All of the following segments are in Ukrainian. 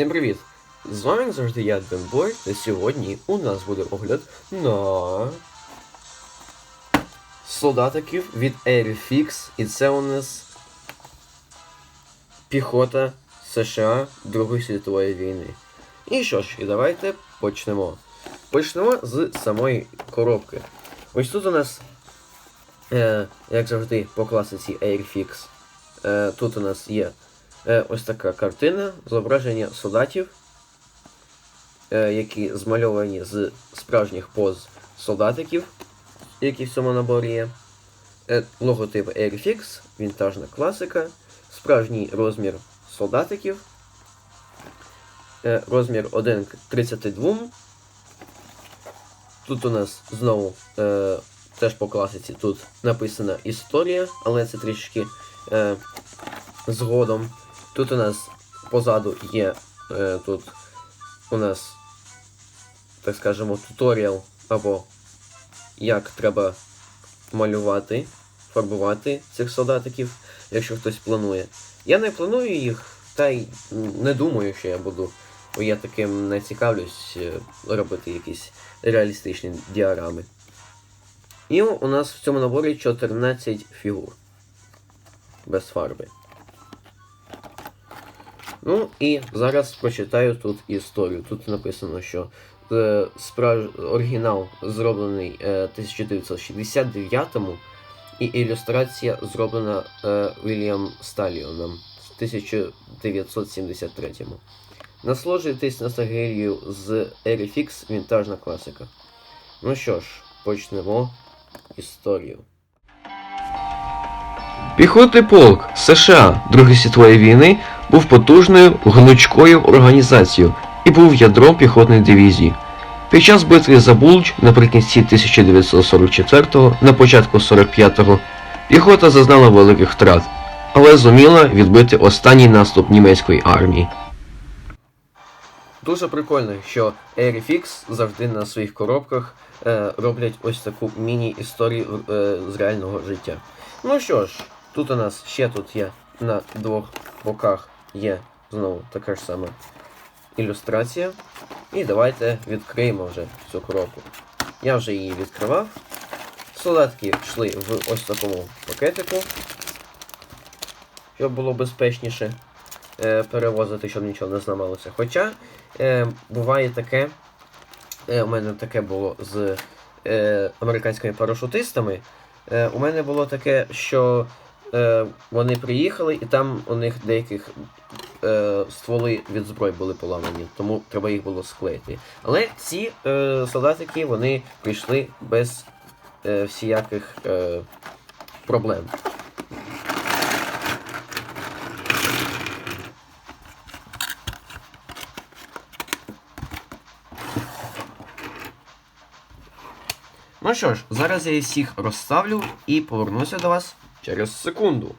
Всім привіт! З вами як завжди я Дембой, та сьогодні у нас буде огляд на солдатиків від Airfix, і це у нас піхота США Другої світової війни. І що ж, і давайте почнемо. Почнемо з самої коробки. Ось тут у нас, е, як завжди, по класиці Airfix. Е, тут у нас є ось така картина, зображення солдатів, е, які змальовані з справжніх поз солдатиків, які в цьому наборі є. Е, логотип Airfix, вінтажна класика, справжній розмір солдатиків. Е, розмір 1 к 32. Тут у нас знову е, теж по класиці тут написана історія, але це трішки е, згодом. Тут у нас позаду є е, тут у нас, так скажемо, туторіал або як треба малювати, фарбувати цих солдатиків, якщо хтось планує. Я не планую їх, та й не думаю, що я буду, бо я таким не цікавлюсь е, робити якісь реалістичні діарами. І у нас в цьому наборі 14 фігур. Без фарби. Ну і зараз прочитаю тут історію. Тут написано, що е, справ... оригінал зроблений е, 1969-му, і ілюстрація зроблена е, Вільям Сталіоном в 1973-му. Насолоджуйтесь ностальгією з Airfix вінтажна класика. Ну що ж, почнемо історію. Піхотний полк США Другої світової війни був потужною гнучкою організацією і був ядром піхотної дивізії. Під час битви за Булч наприкінці 1944-го, на початку 45-го, піхота зазнала великих втрат, але зуміла відбити останній наступ німецької армії. Дуже прикольно, що Airfix завжди на своїх коробках е, роблять ось таку міні-історію е, з реального життя. Ну що ж, тут у нас ще тут є на двох боках є знову така ж сама ілюстрація. І давайте відкриємо вже цю коробку. Я вже її відкривав. Солдатки йшли в ось такому пакетику, щоб було безпечніше е, перевозити, щоб нічого не зламалося. Хоча е, буває таке, е, у мене таке було з е, американськими парашутистами. Е, у мене було таке, що е, вони приїхали, і там у них деяких е, стволи від зброї були поламані, тому треба їх було склеїти. Але ці е, солдатики вони прийшли без е, всіяких е, проблем. Ну що ж, зараз я всіх розставлю і повернуся до вас через секунду.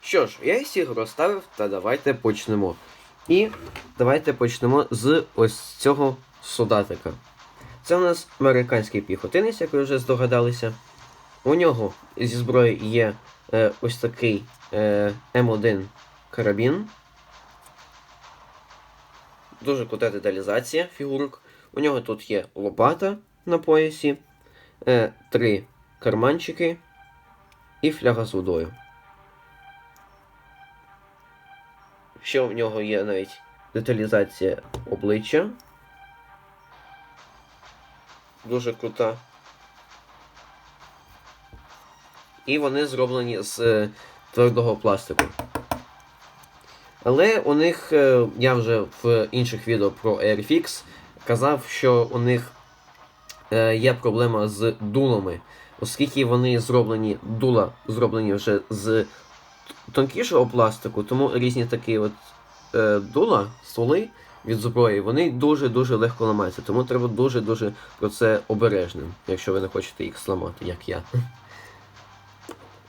Що ж, я всіх розставив, та давайте почнемо. І давайте почнемо з ось цього солдатика. Це у нас американський піхотинець, як ви вже здогадалися. У нього зі зброї є е, ось такий е, М1 карабін. Дуже крута деталізація фігурок. У нього тут є лопата на поясі, е, три карманчики і фляга з водою. Ще в нього є навіть деталізація обличчя. Дуже крута. І вони зроблені з е, твердого пластику. Але у них, е, я вже в інших відео про Airfix казав, що у них е, є проблема з дулами, оскільки вони зроблені, дула зроблені вже з тонкішого пластику, тому різні такі от е, дула, стволи від зброї, вони дуже-дуже легко ламаються. Тому треба дуже-дуже про це обережним, якщо ви не хочете їх зламати, як я.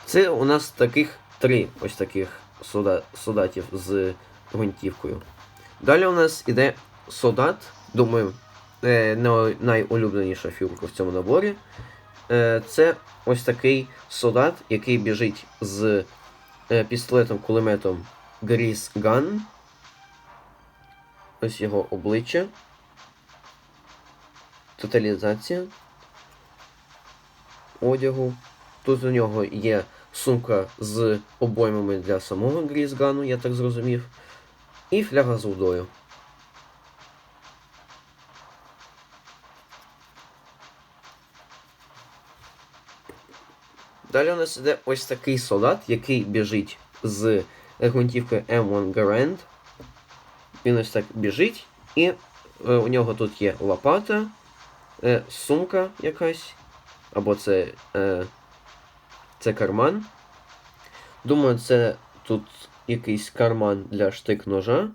Це у нас таких три ось таких солда- солдатів з гвинтівкою. Далі у нас іде солдат, думаю, е, найулюбленіша фігурка в цьому наборі. Е, це ось такий солдат, який біжить з е, пістолетом, кулеметом Гріс Ган. Ось його обличчя. Тоталізація одягу. Тут у нього є сумка з обоймами для самого Грізгану, я так зрозумів. І фляга з водою. Далі у нас іде ось такий солдат, який біжить з гвинтівкою M1 Garand. Він ось так біжить, і е, у нього тут є лопата, е, сумка якась, або це, е, це карман. Думаю, це тут якийсь карман для штик ножа.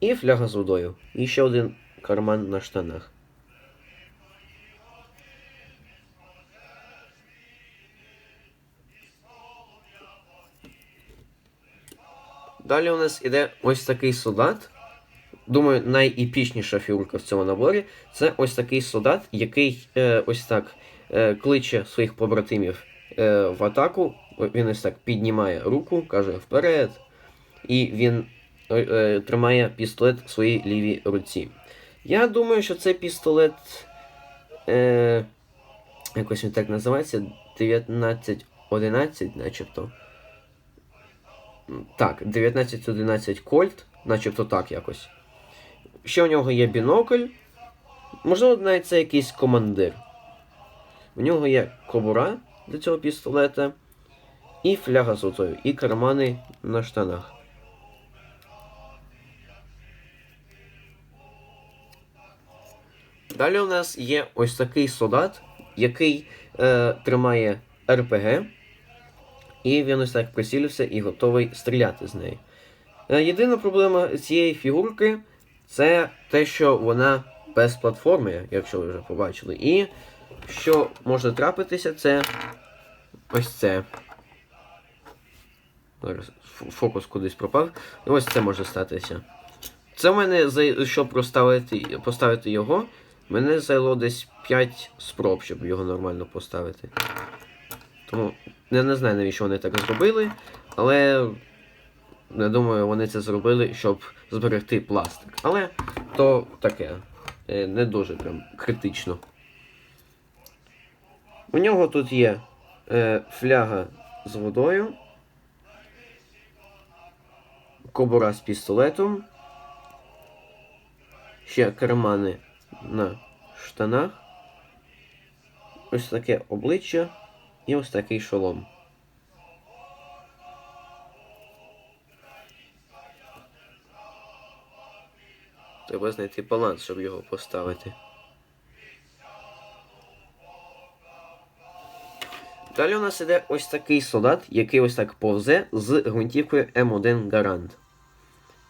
І фляга з водою. І ще один карман на штанах. Далі у нас іде ось такий солдат. Думаю, найепічніша фігурка в цьому наборі. Це ось такий солдат, який е, ось так е, кличе своїх побратимів е, в атаку. Він ось так піднімає руку, каже вперед. І він е, е, тримає пістолет в своїй лівій руці. Я думаю, що це пістолет. Е, якось він так називається. 1911, начебто. Так, 1911 Кольт, начебто так якось. Ще у нього є бінокль. Можливо, навіть це якийсь командир. У нього є кобура для цього пістолета. І фляга з водою, і кармани на штанах. Далі у нас є ось такий солдат, який е, тримає РПГ. І він ось так присілився і готовий стріляти з неї. Е, Єдина проблема цієї фігурки це те, що вона без платформи, якщо ви вже побачили. І що може трапитися, це ось це. Зараз фокус кудись пропав. Ось це може статися. Це в мене, щоб поставити, поставити його, мене зайло десь 5 спроб, щоб його нормально поставити. Тому я не знаю, навіщо вони так зробили, але я думаю, вони це зробили, щоб зберегти пластик. Але то таке. е, Не дуже прям критично. У нього тут є е, фляга з водою, кобура з пістолетом, ще кармани на штанах, ось таке обличчя і ось такий шолом. Треба знайти баланс, щоб його поставити. Далі у нас іде ось такий солдат, який ось так повзе з гвинтівкою М1 Garand.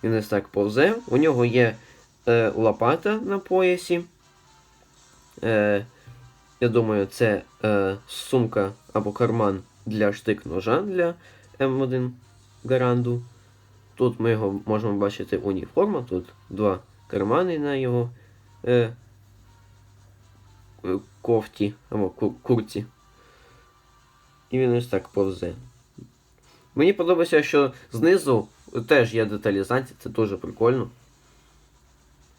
Він ось так повзе. У нього є е, лопата на поясі. Е, я думаю, це е, сумка або карман для штик ножа для М1 Гаранду. Тут ми його можемо бачити уніформа. Тут два кармани на його е, е, кофті або ку- курці. І він ось так повзе. Мені подобається, що знизу теж є деталізація, це дуже прикольно.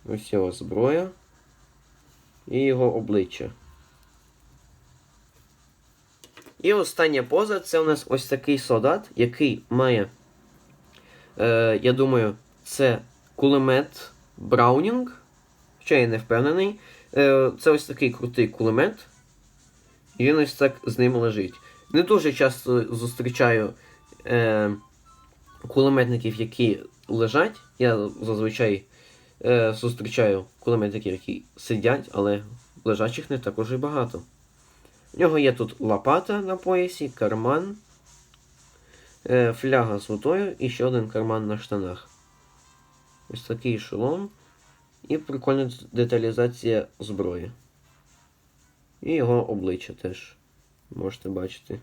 Ось його зброя і його обличчя. І остання поза це у нас ось такий солдат, який має, е, я думаю, це кулемет Браунінг. Ще я не впевнений. Е, це ось такий крутий кулемет. І він ось так з ним лежить. Не дуже часто зустрічаю е, кулеметників, які лежать. Я зазвичай е, зустрічаю кулеметників, які сидять, але лежачих не також і багато. У нього є тут лопата на поясі, карман, е, фляга з водою і ще один карман на штанах. Ось такий шолом. І прикольна деталізація зброї. І його обличчя теж можете бачити.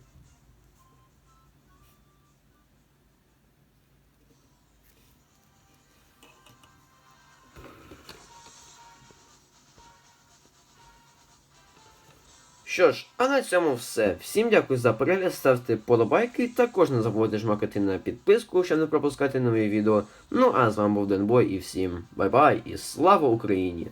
Що ж, а на цьому все. Всім дякую за перегляд, ставте подобайки, також не забудьте жмакати на підписку, щоб не пропускати нові відео. Ну а з вами був Денбой і всім бай-бай і слава Україні!